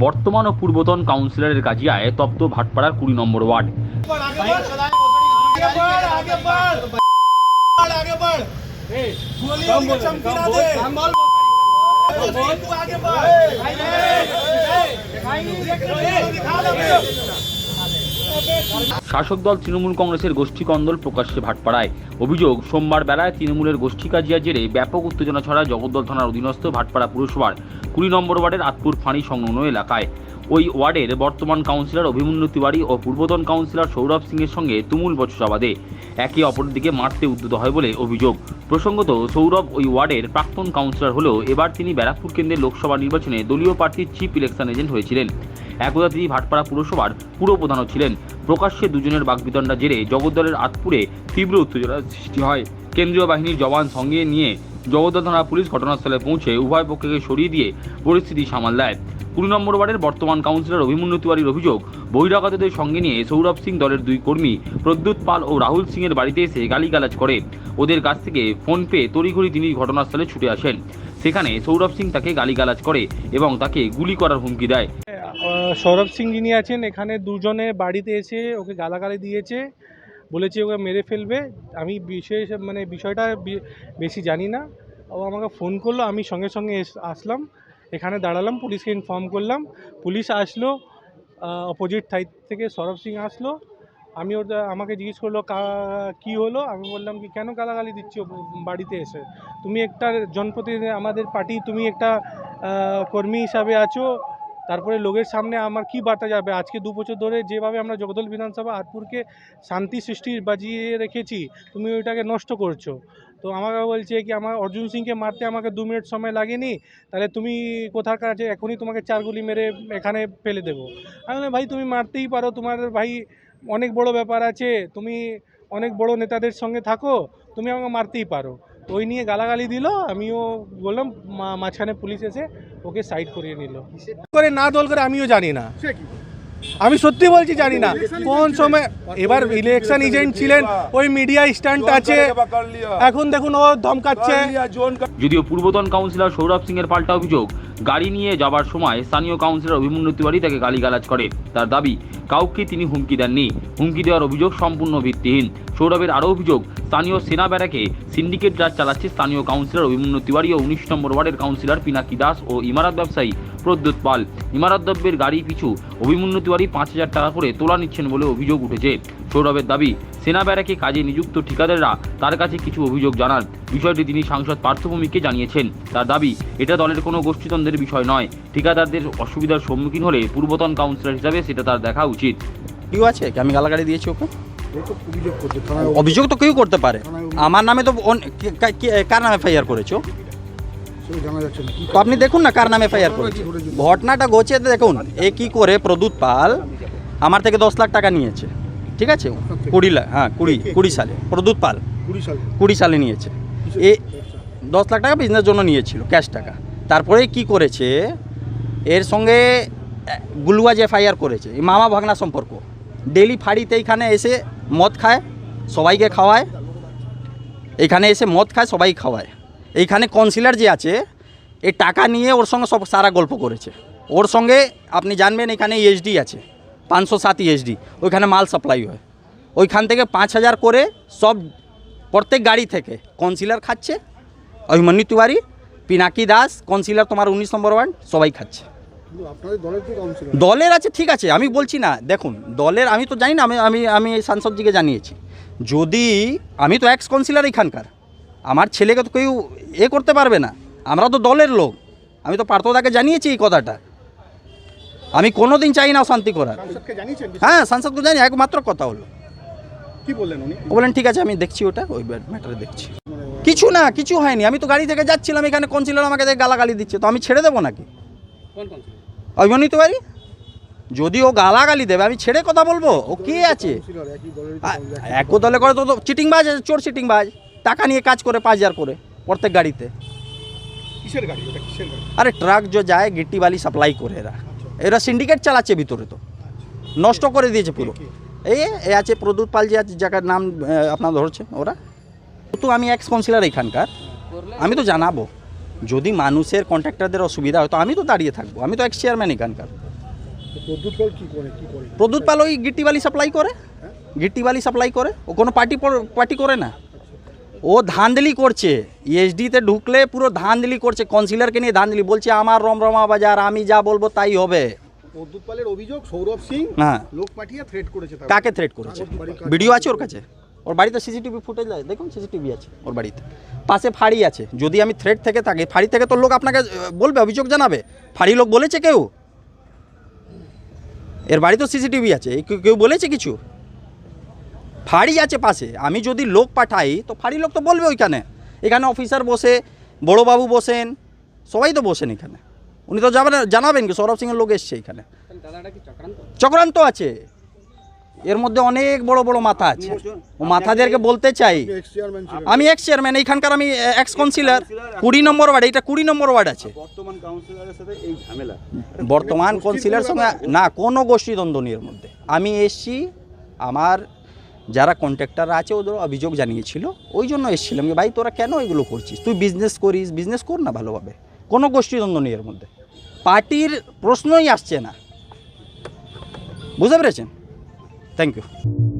বর্তমান ও পূর্বতন কাউন্সিলরের কাজিয়ায় তপ্ত ভাটপাড়ার কুড়ি নম্বর ওয়ার্ড आगे बढ़ শাসক দল তৃণমূল কংগ্রেসের গোষ্ঠী কন্দল প্রকাশ্যে ভাটপাড়ায়। অভিযোগ, সোমবার বেলায় তৃণমূলের গোষ্ঠী কাজিয়া জেরে ব্যাপক উত্তেজনা ছড়ায় জগদ্দল থানার অধীনস্থ ভাটপাড়া পুরসভার কুড়ি নম্বর ওয়ার্ডের আতপুর ফাঁড়ি সংলগ্ন এলাকায়। ওই ওয়ার্ডের বর্তমান কাউন্সিলর অভিমন্যু তিওয়ারি ও পূর্বতন কাউন্সিলর সৌরভ সিংয়ের সঙ্গে তুমুল বচসা একে অপরের দিকে মারতে উদ্যত হয় বলে অভিযোগ। প্রসঙ্গত, সৌরভ ওই ওয়ার্ডের প্রাক্তন কাউন্সিলর হলেও এবার তিনি ব্যারাকপুর কেন্দ্রের লোকসভা নির্বাচনে দলীয় প্রার্থীর চিফ ইলেকশন এজেন্ট হয়েছিলেন। একদা তিনি ভাটপাড়া পুরসভার পুরপ্রধানও ছিলেন। প্রকাশ্যে দুজনের বাগবিতণ্ডা জেরে জগদ্দলের আতপুরে তীব্র উত্তেজনার সৃষ্টি হয়। কেন্দ্রীয় বাহিনীর জওয়ান সঙ্গে নিয়ে জগদ্দল থানা পুলিশ ঘটনাস্থলে পৌঁছে উভয় পক্ষকে সরিয়ে দিয়ে পরিস্থিতি সামাল দেয়। কুড়ি নম্বর ওয়ার্ডের বর্তমান কাউন্সিলর অভিমন্যু তিওয়ারির অভিযোগ, বহিরাগতদের সঙ্গে নিয়ে সৌরভ সিং দলের দুই কর্মী প্রদ্যুৎ পাল ও রাহুল সিংয়ের বাড়িতে এসে গালিগালাজ করে। ওদের কাছ থেকে ফোন পেয়ে তড়িঘড়ি তিনি ঘটনাস্থলে ছুটে আসেন। সেখানে সৌরভ সিং তাকে গালিগালাজ করে এবং তাকে গুলি করার হুমকি দেয়। সৌরভ সিং যিনি আছেন, এখানে দুজনে বাড়িতে এসে ওকে গালাগালি দিয়েছে। বলেছে ওকে মেরে ফেলবে। আমি বিশেষ মানে বিষয়টা বেশি জানি না। ও আমাকে ফোন করল, আমি সঙ্গে সঙ্গে আসলাম। এখানে দাঁড়ালাম, পুলিশকে ইনফর্ম করলাম। পুলিশ আসলো অপোজিট সাইড থেকে সৌরভ সিং আসলো। আমি ওটা আমাকে জিজ্ঞেস করল, কা- কি হলো? আমি বললাম কি, কেন গালাগালি দিচ্ছ বাড়িতে এসে? তুমি একটা জনপ্রতিনিধি, আমাদের পার্টি, তুমি একটা কর্মী হিসাবে আছো। তারপরে লোকের সামনে আমার কি বার্তা যাবে? আজকে দু বছর ধরে যেভাবে আমরা জগদল বিধানসভা আটপুরকে শান্তি সৃষ্টি বাজিয়ে রেখেছি, তুমি ওইটাকে নষ্ট করছ। তো আমাকে বলছে কি আমার অর্জুন সিংকে মারতে আমাকে দু মিনিট সময় লাগেনি তাহলে তুমি কোথার কাছে এখনই তোমাকে চার গুলি মেরে এখানে ফেলে দেবো। আমি বললাম, ভাই তুমি মারতেই পারো তোমার ভাই অনেক বড় ব্যাপার আছে তুমি অনেক বড় নেতাদের সঙ্গে থাকো তুমি আমাকে মারতেই পারো। ওই নিয়ে গালাগালি দিল আমিও বললাম মা- মাঝখানে পুলিশ এসে ওকে সাইড করিয়ে নিল। করে না দল করে আমিও জানি না। আমি সত্যি বলছি জানি না। কোন সময় এবার ইলেকশন এজেন্ট ছিলেন ওই মিডিয়া স্ট্যান্ড আছে। এখন দেখুন ও ধমকাচ্ছে। যদিও পূর্বতন কাউন্সিলর সৌরভ সিং এর পাল্টা অভিযোগ গাড়ি নিয়ে যাবার সময় স্থানীয় কাউন্সিলর অভিমন্যু তিওয়ারি তাকে গালিগালাজ করে। তার দাবি, কাউকে তিনি হুমকি দেননি। হুমকি দেওয়ার অভিযোগ সম্পূর্ণ ভিত্তিহীন। সৌরভের আরও অভিযোগ, স্থানীয় সেনা ব্যারাকে সিন্ডিকেট রাজ চালাচ্ছে স্থানীয় কাউন্সিলর অভিমন্যু তিওয়ারি ও উনিশ নম্বর ওয়ার্ডের কাউন্সিলর পিনাকি দাস ও ইমারত ব্যবসায়ী প্রদ্যুৎ পাল। ইমারত দ্রব্যের গাড়ি পিছু অভিমন্যু তিওয়ারি পাঁচ হাজার টাকা করে তোলা নিচ্ছেন বলে অভিযোগ উঠেছে। সৌরভের দাবি, সেনা ব্যারাকে কাজে নিযুক্ত ঠিকাদাররা তার কাছে কিছু অভিযোগ জানান। বিষয়টি তিনি সাংসদ পার্থভূমিকে জানিয়েছেন। তার দাবি, এটা দলের কোনো গোষ্ঠীদ্বন্দ্বের বিষয় নয়। ঠিকাদারদের অসুবিধার সম্মুখীন হলে পূর্বতন কাউন্সিলর হিসাবে সেটা তার দেখা উচিত। কেউ আছে? আমি গালাগালি দিয়েছি ওকে? অভিযোগ তো কেউ করতে পারে। আমার নামে তো কার নামে এফআইআর করেছ? তো আপনি দেখুন না কার নামে এফআইআর করেছে। ঘটনাটা ঘটছে, দেখুন, এ কি করে প্রদূত পাল আমার থেকে দশ লাখ টাকা নিয়েছে। ঠিক আছে? কুড়ি লাখ হ্যাঁ কুড়ি কুড়ি সালে প্রদূত পাল। কুড়ি সালে। নিয়েছে। এ দশ লাখ টাকা বিজনেস জন্য নিয়েছিল ক্যাশ টাকা। তারপরে কি করেছে? এর সঙ্গে গুলুয়াজ এফআইআর করেছে। মামা ভাগনা সম্পর্ক। ডেলি ফাড়িতে এইখানে এসে মদ খায় সবাইকে খাওয়ায়। এইখানে এসে মদ খায় সবাই খাওয়ায়। এইখানে কনসিলার যে আছে এই টাকা নিয়ে ওর সঙ্গে সব সারা গল্প করেছে। ওর সঙ্গে আপনি জানবেন এখানে ইএসডি আছে। পাঁচশো সাত ইএসডি ওইখানে মাল সাপ্লাই হয়। ওইখান থেকে পাঁচ হাজার করে সব প্রত্যেক গাড়ি থেকে। কাউন্সিলর খাচ্ছে অভিমন্যু তিওয়ারি পিনাকি দাস কাউন্সিলর তোমার উনিশ নম্বর ওয়ার্ড সবাই খাচ্ছে। দলের আছে ঠিক আছে আমি বলছি না দেখুন দলের আমি তো জানি না আমি আমি আমি সাংসদজিকে জানিয়েছি। যদি আমি তো এক্স কাউন্সিলর এখানকার আমার ছেলেকে তো কেউ এ করতে পারবে না আমরা তো দলের লোক। আমি তো পার্থদাকে জানিয়েছি এই কথাটা। আমি কোনো দিন চাই না শান্তি করার। হ্যাঁ সাংসদকে জানি একমাত্র কথা হলো। কি বললেন উনি? বলেন ঠিক আছে আমি দেখছি ওটা ওই ম্যাটারে দেখছি। কিছু না কিছু হয়নি। আমি তো গাড়ি থেকে যাচ্ছিলাম এখানে কাউন্সিলর আমাকে দেখে গালাগালি দিচ্ছে তো আমি ছেড়ে দেবো নাকি? অভিমানিত পারি যদি ও গালাগালি দেবে আমি ছেড়ে কথা বলব? ও কে আছে? এক দলে করে তো চিটিং বাজ আছে চোর চিটিংবাজ। টাকা নিয়ে কাজ করে পাঁচ হাজার করে প্রত্যেক গাড়িতে। আরে ট্রাক যে যায় গিট্টি বালি সাপ্লাই করে এরা। এরা সিন্ডিকেট চালাচ্ছে ভিতরে তো। নষ্ট করে দিয়েছে পুরো। এই এ আছে প্রদূত পাল যে আছে যাকার নাম আপনার ধরছে ওরা। তো আমি এক্স কাউন্সিলর এখানকার। আমি তো জানাব। যদি মানুষের কন্ট্রাক্টরদের অসুবিধা হয় তো আমি তো দাঁড়িয়ে থাকব। আমি তো এক্স চেয়ারম্যান এখানকার। প্রদ্যুৎ পাল ওই গিট্টি বালি সাপ্লাই করে। গিট্টি বালি সাপ্লাই করে। ও কোনো পার্টি পার্টি করে না। ও ধান্দলি করছে। ইএসডিতে ঢুকলে পুরো ধান্দলি করছে কনসিলারকে নিয়ে ধান্দলি। বলছে আমার রমরমা বাজার আমি যা বলব তাই হবে। প্রদ্যুৎ পালের অভিযোগ সৌরভ সিং হ্যাঁ। লোক পাঠিয়ে থ্রেট করেছে। কাকে থ্রেট করেছে? ভিডিও আছে ওর কাছে? ওর বাড়িতে সিসিটিভি ফুটেজ আছে। দেখুন সিসিটিভি আছে ওর বাড়িতে। পাশে ফাঁড়ি আছে। যদি আমি থ্রেট থেকে থাকি ফাঁড়ি থেকে তো লোক আপনাকে বলবে অভিযোগ জানাবে। ফাঁড়ি লোক বলেছে কেউ? এর বাড়ি তো সিসিটিভি আছে। কেউ বলেছে কিছু? ফাঁড়ি আছে পাশে, আমি যদি লোক পাঠাই, তো ফাঁড়ি লোক তো বলবে ওইখানে। এখানে অফিসার বসে, বড়োবাবু বসেন, সবাই তো বসেন এখানে। উনি তো যাবেন জানাবেন কি, সৌরভ সিংয়ের লোক এসছে এখানে। চক্রান্ত আছে। এর মধ্যে অনেক বড় বড় মাথা আছে। ও মাথাদেরকে বলতে চাই। আমি এক্স চেয়ারম্যান এইখানকার আমি এক্স কাউন্সিলর কুড়ি নম্বর ওয়ার্ড এটা কুড়ি নম্বর ওয়ার্ড আছে। বর্তমান কাউন্সিলর সঙ্গে না, কোনো গোষ্ঠী দ্বন্দ্ব নেই এর মধ্যে। আমি এসছি, আমার যারা কন্ট্রাক্টার আছে ওদের অভিযোগ জানিয়েছিল। ওই জন্য এসেছিলাম যে, ভাই, তোরা কেন এগুলো করছিস? তুই বিজনেস করিস বিজনেস কর না ভালোভাবে। কোনো গোষ্ঠী দ্বন্দ্ব নেই এর মধ্যে। পার্টির প্রশ্নই আসছে না। বুঝতে পেরেছেন? Thank you